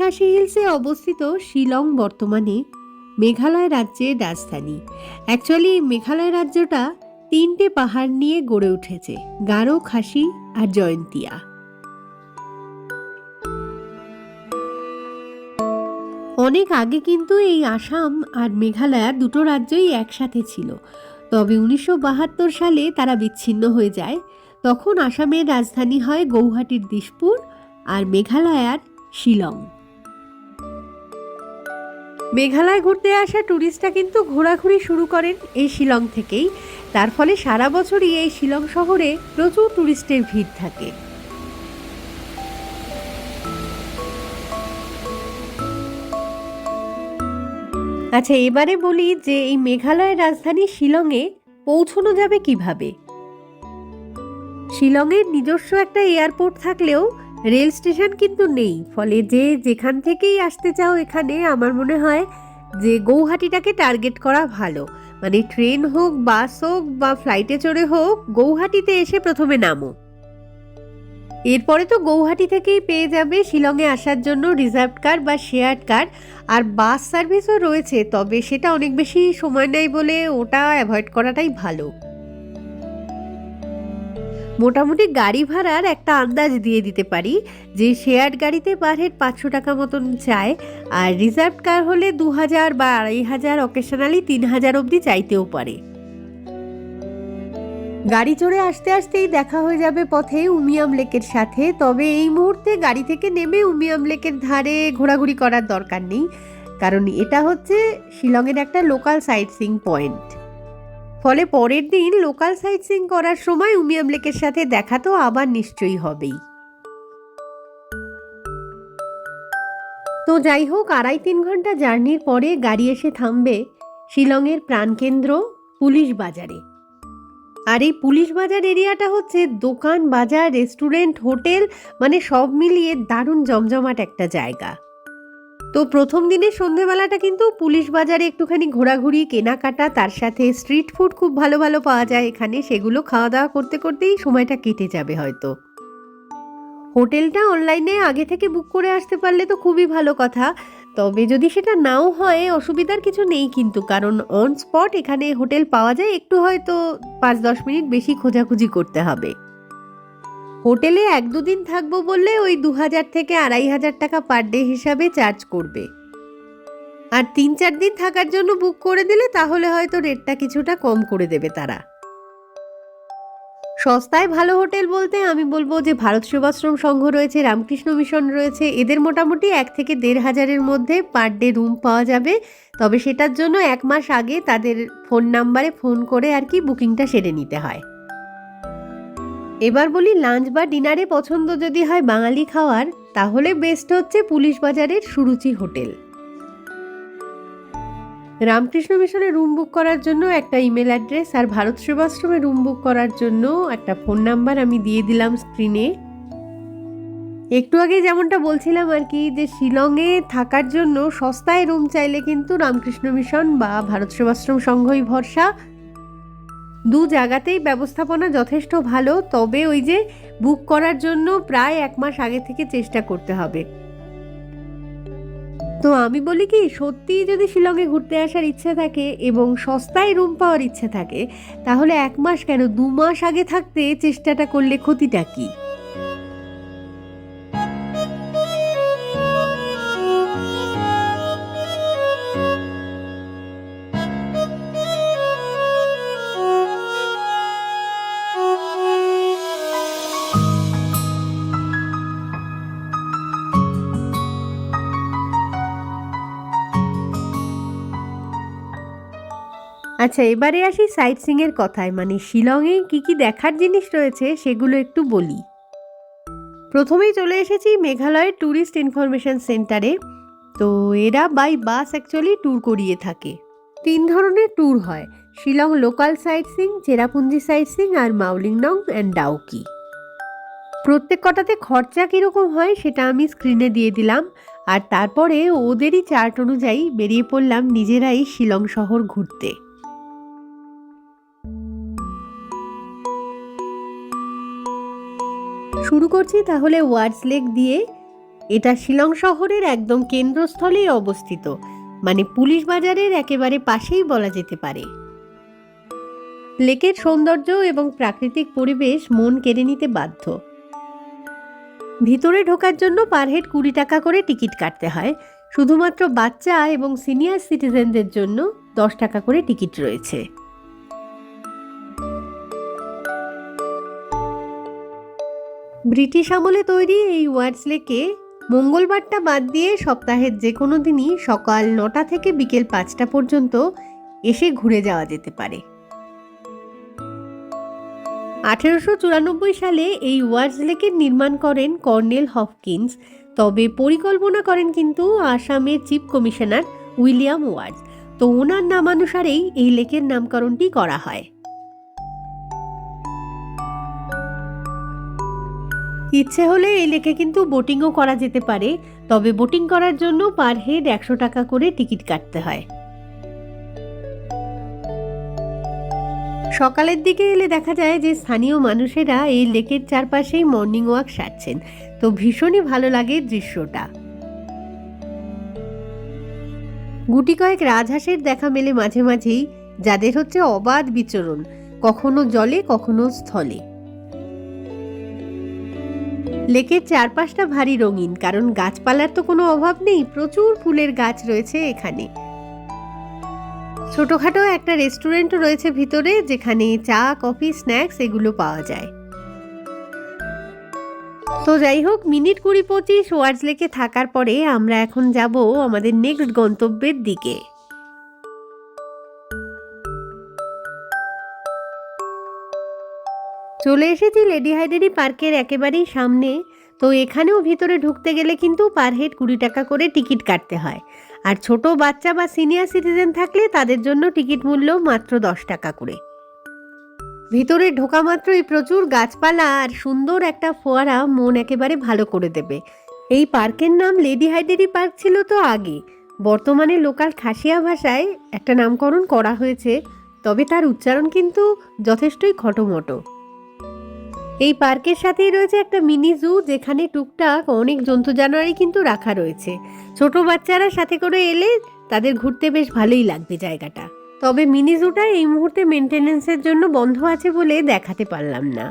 খাসি হিলসে অবস্থিত শিলং বর্তমানে মেঘালয় রাজ্যের রাজধানী। অ্যাকচুয়ালি মেঘালয় রাজ্যটা তিনটে পাহাড় নিয়ে গড়ে উঠেছে, গারো, খাসি আর জয়ন্তিয়া। অনেক আগে কিন্তু এই আসাম আর মেঘালয় দুটো রাজ্যই একসাথে ছিল। তবে উনিশশো বাহাত্তর সালে তারা বিচ্ছিন্ন হয়ে যায়। তখন আসামের রাজধানী হয় গৌহাটির দিশপুর আর মেঘালয়ার শিলং। মেঘালয় ঘুরতে আসা ট্যুরিস্টরা কিন্তু ঘোরাঘুরি শুরু করেন এই শিলং থেকেই। তার ফলে সারা বছরই এই শিলং শহরে প্রচুর ট্যুরিস্টের ভিড় থাকে। আচ্ছা এবারে বলি যে এই মেঘালয়ের রাজধানী শিলংয়ে পৌঁছানো যাবে কীভাবে? শিলংয়ের নিজস্ব একটা এয়ারপোর্ট থাকলেও রেল স্টেশন কিন্তু নেই, ফলে যে যেখান থেকেই আসতে চাও এখানে আমার মনে হয় যে গৌহাটিটাকে টার্গেট করা ভালো। মানে ট্রেন হোক, বাস হোক বা ফ্লাইটে চড়ে হোক, গৌহাটিতে এসে প্রথমে নামো। এরপরে তো গৌহাটি থেকেই পেয়ে যাবে শিলংয়ে আসার জন্য রিজার্ভ কার বা শেয়ার্ড কার। আর বাস সার্ভিসও রয়েছে, তবে সেটা অনেক বেশি সময় নেয় বলে ওটা অ্যাভয়েড করাটাই ভালো। মোটামুটি গাড়ি ভাড়ার একটা আন্দাজ দিয়ে দিতে পারি যে শেয়ার্ড গাড়িতে পার হেড পাঁচশো টাকা মতন চায় আর রিজার্ভ কার হলে দু হাজার বা আড়াই হাজার অকেশনালি তিন হাজার অবধি চাইতেও পারে। গাড়ি চড়ে আসতে আসতেই দেখা হয়ে যাবে পথে উমিয়াম লেকের সাথে, তবে এই মুহূর্তে গাড়ি থেকে নেমে উমিয়াম লেকের ধারে ঘোরাঘুরি করার দরকার নেই, কারণ এটা হচ্ছে শিলংয়ের একটা লোকাল সাইট সিং পয়েন্ট ফলে পরের দিন লোকাল সাইট সিং করার সময় উমিয়াম লেকের সাথে দেখা তো আবার নিশ্চয়ই হবেই। তো যাই হোক, আড়াই তিন ঘণ্টা জার্নির পরে গাড়ি এসে থামবে শিলংয়ের প্রাণকেন্দ্র পুলিশ বাজারে। আর এই পুলিশ বাজার এরিয়াটা হচ্ছে দোকান, বাজার, রেস্টুরেন্ট, হোটেল মানে সব মিলিয়ে দারুণ জমজমাট একটা জায়গা। তো প্রথম দিনে সন্ধেবেলাটা কিন্তু পুলিশ বাজারে একটুখানি ঘোরাঘুরি, কেনাকাটা, তার সাথে স্ট্রিট ফুড খুব ভালো ভালো পাওয়া যায় এখানে, সেগুলো খাওয়া দাওয়া করতে করতেই সময়টা কেটে যাবে হয়তো। হোটেলটা অনলাইনে আগে থেকে বুক করে আসতে পারলে তো খুবই ভালো কথা, তবে যদি সেটা নাও হয়, অসুবিধার কিছু নেই কিন্তু, কারণ অন স্পট এখানে হোটেল পাওয়া যায়, একটু হয়তো পাঁচ দশ মিনিট বেশি খোঁজাখুঁজি করতে হবে। হোটেলে এক দুদিন থাকব বললে ওই দু হাজার থেকে আড়াই হাজার টাকা পার ডে হিসাবে চার্জ করবে। আর তিন চার দিন থাকার জন্য বুক করে দিলে তাহলে হয়তো রেটটা কিছুটা কম করে দেবে তারা। সস্তায় ভালো হোটেল বলতে আমি বলব যে ভারত সেবাশ্রম সংঘ রয়েছে, রামকৃষ্ণ মিশন রয়েছে, এদের মোটামুটি এক থেকে দেড় হাজারের মধ্যে পার ডে রুম পাওয়া যাবে। তবে সেটার জন্য এক মাস আগে তাদের ফোন নাম্বারে ফোন করে আর কি বুকিংটা সেরে নিতে হয়। এবার বলি লাঞ্চ বা ডিনারে পছন্দ যদি হয় বাঙালি খাওয়ার, তাহলে বেস্ট হচ্ছে পুলিশ বাজারের সুরুচি হোটেল। রামকৃষ্ণ মিশনে রুম বুক করার জন্য একটা ইমেল অ্যাড্রেস আর ভারত সেবাশ্রমে রুম বুক করার জন্য একটা ফোন নাম্বার আমি দিয়ে দিলাম স্ক্রিনে একটু আগে যেমনটা বলছিলাম আর কি যে শিলংয়ে থাকার জন্য সস্তায় রুম চাইলে কিন্তু রামকৃষ্ণ মিশন বা ভারত সেবাশ্রম সংঘই ভরসা। দু জায়গাতেই ব্যবস্থাপনা যথেষ্ট ভালো, তবে ওই যে বুক করার জন্য প্রায় এক মাস আগে থেকে চেষ্টা করতে হবে। তো আমি বলি কি, সত্যিই যদি শিলংয়ে ঘুরতে আসার ইচ্ছে থাকে এবং সস্তায় রুম পাওয়ার ইচ্ছে থাকে, তাহলে এক মাস কেন? দু মাস আগে থাকতে চেষ্টাটা করলে ক্ষতিটা কী? আচ্ছা এবারে আসি সাইট সিংয়ের কথায়। মানে শিলংয়ে কি কি দেখার জিনিস রয়েছে সেগুলো একটু বলি। প্রথমেই চলে এসেছি মেঘালয়ের ট্যুরিস্ট ইনফরমেশন সেন্টারে। তো এরা বাই বাস অ্যাকচুয়ালি ট্যুর করিয়ে থাকে। তিন ধরনের ট্যুর হয়। Shillong local sightseeing Cherrapunji sightseeing R Mawlynnong and Dawki. প্রত্যেক কটাতে খরচা কীরকম হয় সেটা আমি স্ক্রিনে দিয়ে দিলাম। আর তারপরে ওদেরই চার্ট অনুযায়ী বেরিয়ে পড়লাম নিজেরাই শিলং শহর ঘুরতে। শুরু করছি তাহলে ওয়ার্ডস লেক দিয়ে। এটা শিলং শহরের একদম কেন্দ্রস্থলেই অবস্থিত। মানে পুলিশ বাজারের একেবারে পাশেই বলা যেতে পারে। লেকের সৌন্দর্য এবং প্রাকৃতিক পরিবেশ মন কেড়ে নিতে বাধ্য। ভিতরে ঢোকার জন্য পার হেড কুড়ি টাকা করে টিকিট কাটতে হয়। শুধুমাত্র বাচ্চা এবং সিনিয়র সিটিজেনদের জন্য দশ টাকা করে টিকিট রয়েছে। ব্রিটিশ আমলে তৈরি এই ওয়ার্ডস লেকে মঙ্গলবারটা বাদ দিয়ে সপ্তাহের যে কোনো দিনই সকাল নটা থেকে বিকেল পাঁচটা পর্যন্ত এসে ঘুরে যাওয়া যেতে পারে। আঠেরোশো চুরানব্বই সালে এই ওয়ার্ডস লেকের নির্মাণ করেন কর্নেল হপকিন্স তবে পরিকল্পনা করেন কিন্তু আসামের চিফ কমিশনার উইলিয়াম ওয়ার্ডস। তো ওনার নামানুসারেই এই লেকের নামকরণটি করা হয়। ইচ্ছে হলে এই লেকে কিন্তু বোটিংও করা যেতে পারে, তবে বোটিং করার জন্য পার হেড একশো টাকা করে টিকিট কাটতে হয়। সকালের দিকে এলে দেখা যায় যে স্থানীয় মানুষেরা এই লেকের চারপাশেই মর্নিং ওয়াক সারছেন, তো ভীষণই ভালো লাগে দৃশ্যটা। গুটি কয়েক রাজহাঁসের দেখা মেলে মাঝে মাঝেই, যাদের হচ্ছে অবাধ বিচরণ, কখনো জলে, কখনো স্থলে। লেকের চারপাশটা ভারী রঙিন, কারণ গাছপালার তো কোনো অভাব নেই, প্রচুর ফুলের গাছ রয়েছে এখানে। ছোটখাটো একটা রেস্টুরেন্টও রয়েছে ভিতরে, যেখানে চা, কফি, স্ন্যাক্স এগুলো পাওয়া যায়। তো যাই হোক, মিনিট কুড়ি পঁচিশ ওয়ার্ডস লেকে থাকার পরে আমরা এখন যাব আমাদের নেক্সট গন্তব্যের দিকে। চলে এসেছি লেডি হাইডেরি পার্কের একেবারেই সামনে। তো এখানেও ভিতরে ঢুকতে গেলে কিন্তু পার হেড কুড়ি টাকা করে টিকিট কাটতে হয়। আর ছোট বাচ্চা বা সিনিয়র সিটিজেন থাকলে তাদের জন্য টিকিট মূল্য মাত্র দশ টাকা করে। ভিতরে ঢোকা মাত্রই প্রচুর গাছপালা আর সুন্দর একটা ফোয়ারা মন একেবারে ভালো করে দেবে। এই পার্কের নাম লেডি হাইডেরি পার্ক ছিল তো আগে। বর্তমানে লোকাল খাসিয়া ভাষায় একটা নামকরণ করা হয়েছে, তবে তার উচ্চারণ কিন্তু যথেষ্টই খটোমটো। এই পার্কের সাথেই রয়েছে একটা মিনি জু, যেখানে টুকটাক অনেক জন্তু জানোয়ারই কিন্তু রাখা রয়েছে। ছোট বাচ্চারা সাথে করে এলে তাদের ঘুরতে বেশ ভালোই লাগবে জায়গাটা। তবে মিনি জুটা এই মুহূর্তে মেনটেনেন্সের জন্য বন্ধ আছে বলে দেখাতে পারলাম না।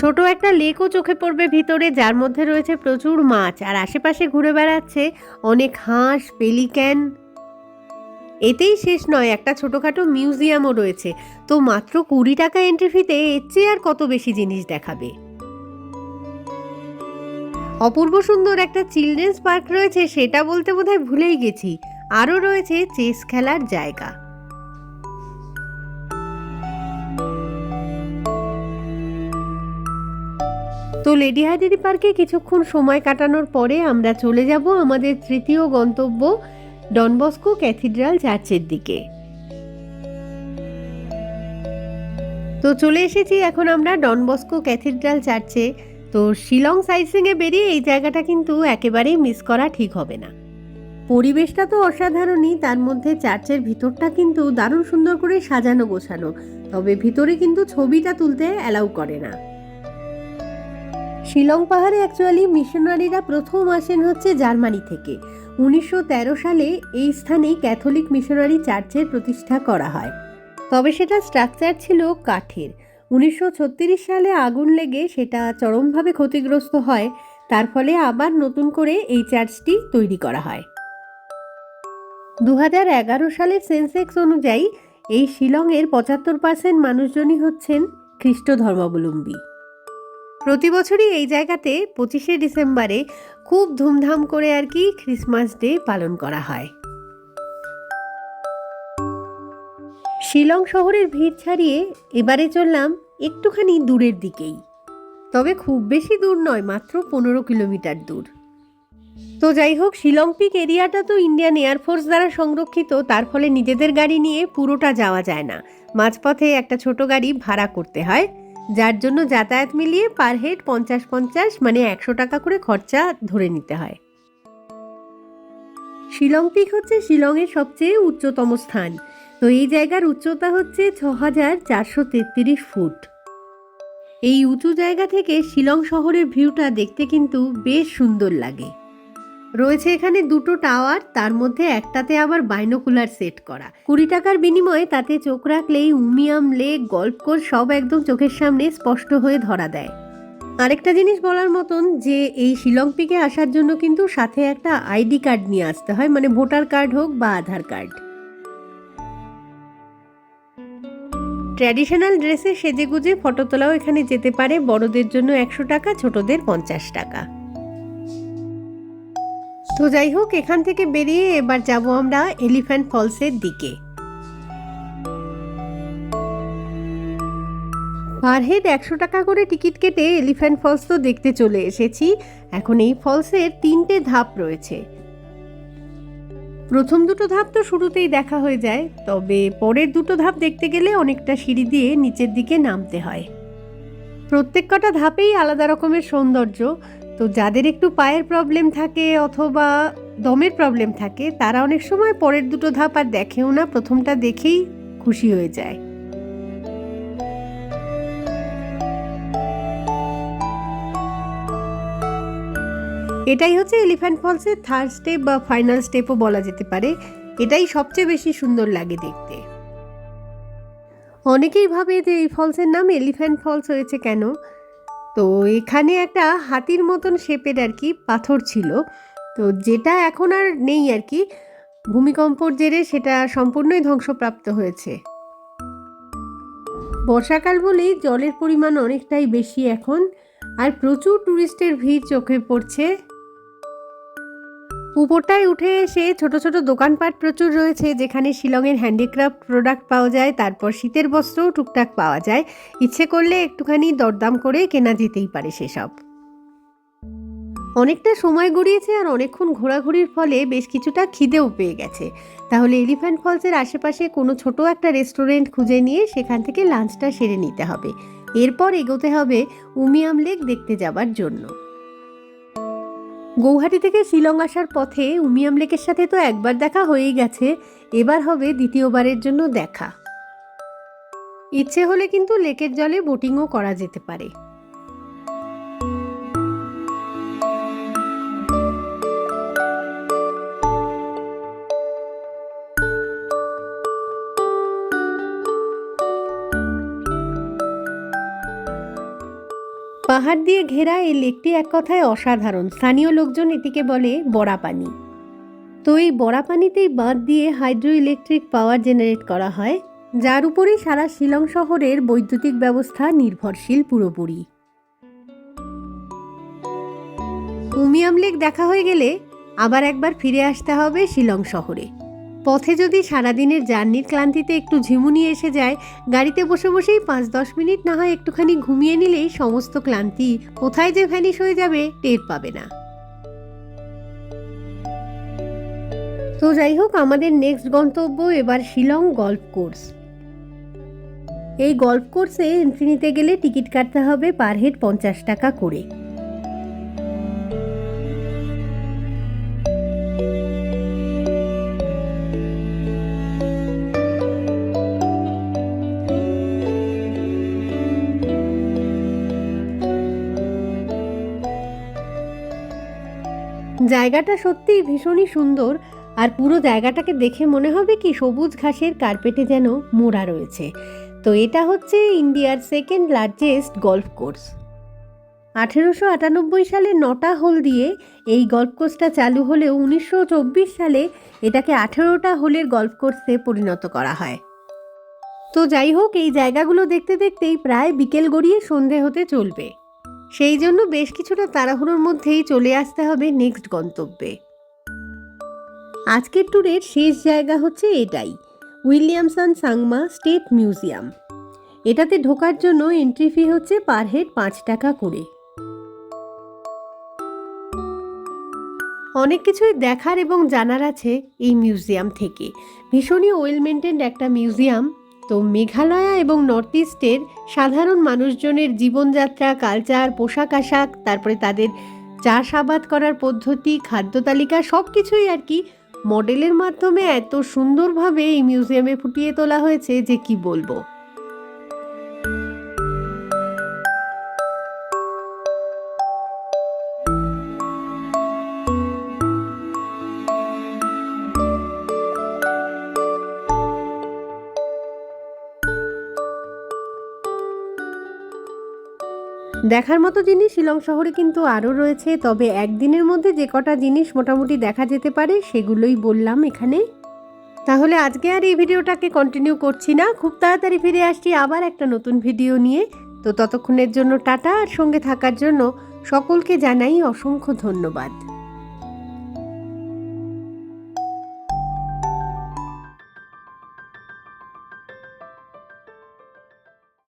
ছোট একটা লেকও চোখে পড়বে ভিতরে, যার মধ্যে রয়েছে প্রচুর মাছ। আর আশেপাশে ঘুরে বেড়াচ্ছে অনেক হাঁস, পেলিক্যান। এতেই শেষ নয়, একটা ছোটোখাটো মিউজিয়ামও রয়েছে। তো মাত্র কুড়ি টাকা এন্ট্রি ফিতে এর চেয়ে আর কত বেশি জিনিস দেখাবে? অপূর্ব সুন্দর একটা চিলড্রেন্স পার্ক রয়েছে, সেটা বলতে বোধহয় ভুলেই গেছি। আরও রয়েছে চেস খেলার জায়গা। তো লেডি হাইডেরি পার্কে কিছুক্ষণ সময় কাটানোর পরে আমরা চলে যাব আমাদের তৃতীয় গন্তব্য ডনবস্কো ক্যাথিড্রাল চার্চের দিকে। তো চলে এসেছি এখন আমরা ডনবস্কো ক্যাথিড্রাল চার্চে তো শিলং সাইটসিংয়ে বেরিয়ে এই জায়গাটা কিন্তু একেবারেই মিস করা ঠিক হবে না। পরিবেশটা তো অসাধারণই, তার মধ্যে চার্চের ভিতরটা কিন্তু দারুণ সুন্দর করে সাজানো গোছানো, তবে ভিতরে কিন্তু ছবিটা তুলতে অ্যালাউ করে না। শিলং পাহাড়ে অ্যাকচুয়ালি মিশনারিরা প্রথম আসেন হচ্ছে জার্মানি থেকে। উনিশশো তেরো সালে এই স্থানেই ক্যাথলিক মিশনারি চার্চের প্রতিষ্ঠা করা হয়। তবে সেটা স্ট্রাকচার ছিল কাঠের। উনিশশো ছত্রিশ সালে আগুন লেগে সেটা চরমভাবে ক্ষতিগ্রস্ত হয়, তার ফলে আবার নতুন করে এই চার্চটি তৈরি করা হয়। দু হাজার এগারো সালের সেন্সেক্স অনুযায়ী এই শিলংয়ের পঁচাত্তর পার্সেন্ট মানুষজনই হচ্ছেন খ্রিস্ট ধর্মাবলম্বী প্রতি বছরই এই জায়গাতে পঁচিশে ডিসেম্বরে খুব ধুমধাম করে আর কি ক্রিসমাস ডে পালন করা হয়। শিলং শহরের ভিড় ছাড়িয়ে এবারে চললাম একটুখানি দূরের দিকেই। তবে খুব বেশি দূর নয়, মাত্র পনেরো কিলোমিটার দূর। তো যাই হোক, শিলং পিক এরিয়াটা তো ইন্ডিয়ান এয়ারফোর্স দ্বারা সংরক্ষিত, তার ফলে নিজেদের গাড়ি নিয়ে পুরোটা যাওয়া যায় না। মাঝপথে একটা ছোট গাড়ি ভাড়া করতে হয়। যার জন্য যাতায়াত মিলিয়ে পার হেড পঞ্চাশ পঞ্চাশ মানে একশো টাকা করে খরচা ধরে নিতে হয়। শিলং পিক হচ্ছে শিলংয়ের সবচেয়ে উচ্চতম স্থান। তো এই জায়গার উচ্চতা হচ্ছে ছ হাজার চারশো তেত্রিশ ফুট। এই উঁচু জায়গা থেকে শিলং শহরের ভিউটা দেখতে কিন্তু বেশ সুন্দর লাগে। রয়েছে এখানে দুটো টাওয়ার, তার মধ্যে একটাতে আবার বাইনোকুলার সেট করা। কুড়ি টাকার বিনিময়ে তাতে চোখ রাখলেই উমিয়াম লেক গল্ফ কোর্স সব একদম চোখের সামনে স্পষ্ট হয়ে ধরা দেয়। আরেকটা জিনিস বলার মতন যে, এই শিলং পিকে আসার জন্য কিন্তু সাথে একটা আইডি কার্ড নিয়ে আসতে হয় মানে ভোটার কার্ড হোক বা আধার কার্ড। ট্র্যাডিশনাল ড্রেসে সেজেগুজে ফটো তোলাও এখানে যেতে পারে, বড়দের জন্য একশো টাকা, ছোটদের পঞ্চাশ টাকা। তো যাই হোক, এখান থেকে বেরিয়ে এবার যাব আমরা এলিফ্যান্ট ফলসের দিকে। পার হেড একশো টাকা করে টিকিট কেটে এলিফ্যান্ট ফলস তো দেখতে চলে এসেছি। এখন এই ফলসের তিনটে ধাপ রয়েছে। প্রথম দুটো ধাপ তো শুরুতেই দেখা হয়ে যায়, তবে পরের দুটো ধাপ দেখতে গেলে অনেকটা সিঁড়ি দিয়ে নিচের দিকে নামতে হয়। প্রত্যেক কটা ধাপেই আলাদা রকমের সৌন্দর্য তো যাদের একটু পায়ের প্রবলেম থাকে অথবা দমের প্রবলেম থাকে, তারা অনেক সময় পরের দুটো ধাপ আর দেখেও না, প্রথমটা দেখেই খুশি হয়ে যায়। এটাই হচ্ছে এলিফ্যান্ট ফলসের থার্ড স্টেপ বা ফাইনাল স্টেপও বলা যেতে পারে। এটাই সবচেয়ে বেশি সুন্দর লাগে দেখতে। অনেকেই ভাবে যে এই ফলসের নাম এলিফ্যান্ট ফলস হয়েছে কেন? তো এখানে একটা হাতির মতন শেপের আর কি পাথর ছিল। তো যেটা এখন আর নেই আর কি। ভূমিকম্পর জেরে সেটা সম্পূর্ণই ধ্বংসপ্রাপ্ত হয়েছে। বর্ষাকাল বলেই জলের পরিমাণ অনেকটাই বেশি এখন। আর প্রচুর টুরিস্টের ভিড় চোখে পড়ছে। উপরটায় উঠে এসে ছোট ছোট দোকানপাট প্রচুর রয়েছে, যেখানে শিলংয়ের হ্যান্ডিক্রাফট প্রোডাক্ট পাওয়া যায়, তারপর শীতের বস্ত্রও টুকটাক পাওয়া যায়। ইচ্ছে করলে একটুখানি দরদাম করে কেনা যেতেই পারে সেসব। অনেকটা সময় গড়িয়েছে আর অনেকক্ষণ ঘোরাঘুরির ফলে বেশ কিছুটা খিদেও পেয়ে গেছে। তাহলে এলিফ্যান্ট ফলসের আশেপাশে কোনো ছোট একটা রেস্টুরেন্ট খুঁজে নিয়ে সেখান থেকে লাঞ্চটা সেরে নিতে হবে। এরপর এগোতে হবে উমিয়াম লেক দেখতে যাবার জন্য। গৌহাটি থেকে শিলং আসার পথে উমিয়াম লেকের সাথে তো একবার দেখা হয়েই গেছে, এবার হবে দ্বিতীয়বারের জন্য দেখা। ইচ্ছে হলে কিন্তু লেকের জলে বোটিংও করা যেতে পারে। পাহাড় দিয়ে ঘেরা এই লেকটি এক কথায় অসাধারণ। স্থানীয় লোকজন এটিকে বলে বড়া পানি তো এই বড়া পানিতেই বাঁধ দিয়ে হাইড্রো ইলেকট্রিক পাওয়ার জেনারেট করা হয়, যার উপরেই সারা শিলং শহরের বৈদ্যুতিক ব্যবস্থা নির্ভরশীল পুরোপুরি। উমিয়াম লেক দেখা হয়ে গেলে আবার একবার ফিরে আসতে হবে শিলং শহরে। পথে যদি সারাদিনের জার্নির ক্লান্তিতে একটু ঝিমুনি এসে যায়, গাড়িতে বসে বসেই পাঁচ দশ মিনিট না হয় একটুখানি ঘুমিয়ে নিলেই সমস্ত ক্লান্তি কোথায় যে ভ্যানিশ হয়ে যাবে টের পাবে না। তো যাই হোক, আমাদের নেক্সট গন্তব্য এবার শিলং গল্ফ কোর্স এই গল্ফ কোর্সে এন্ট্রি নিতে গেলে টিকিট কাটতে হবে পার হেড পঞ্চাশ টাকা করে। জায়গাটা সত্যিই ভীষণই সুন্দর আর পুরো জায়গাটাকে দেখে মনে হবে কি সবুজ ঘাসের কার্পেটে যেন মোড়া রয়েছে। তো এটা হচ্ছে ইন্ডিয়ার সেকেন্ড লার্জেস্ট গল্ফ কোর্স আঠেরোশো আটানব্বই সালে নটা হোল দিয়ে এই গল্ফ কোর্সটা চালু হলেও উনিশশো চব্বিশ সালে এটাকে আঠেরোটা হোলের গল্ফ কোর্সে পরিণত করা হয়। তো যাই হোক, এই জায়গাগুলো দেখতে দেখতেই প্রায় বিকেল গড়িয়ে সন্ধে হতে চলবে। সেই জন্য বেশ কিছুটা তাড়াহুড়োর মধ্যেই চলে আসতে হবে নেক্সট গন্তব্যে। আজকের ট্যুরের শেষ জায়গা হচ্ছে এটাই, উইলিয়ামসন সাংমা স্টেট মিউজিয়াম। এটাতে ঢোকার জন্য এন্ট্রি ফি হচ্ছে পার হেড পাঁচ টাকা করে। অনেক কিছুই দেখার এবং জানার আছে এই মিউজিয়াম থেকে। ভীষণই ওয়েল মেনটেন্ড একটা মিউজিয়াম। তো মেঘালয়া এবং নর্থ ইস্টের সাধারণ মানুষজনের জীবনযাত্রা কালচার পোশাক আশাক, তারপরে তাদের চাষাবাদ করার পদ্ধতি, খাদ্য তালিকা সব কিছুই আর কি মডেলের মাধ্যমে এত সুন্দরভাবে এই মিউজিয়ামে ফুটিয়ে তোলা হয়েছে যে কি বলব। দেখার মতো জিনিস শিলং শহরে কিন্তু আরও রয়েছে, তবে একদিনের মধ্যে যে কটা জিনিস মোটামুটি দেখা যেতে পারে, সেগুলোই বললাম এখানে। তাহলে আজকে আর এই ভিডিওটাকে কন্টিনিউ করছি না, খুব তাড়াতাড়ি ফিরে আসছি আবার একটা নতুন ভিডিও নিয়ে। তো ততক্ষণের জন্য টাটা, আর সঙ্গে থাকার জন্য সকলকে জানাই অসংখ্য ধন্যবাদ।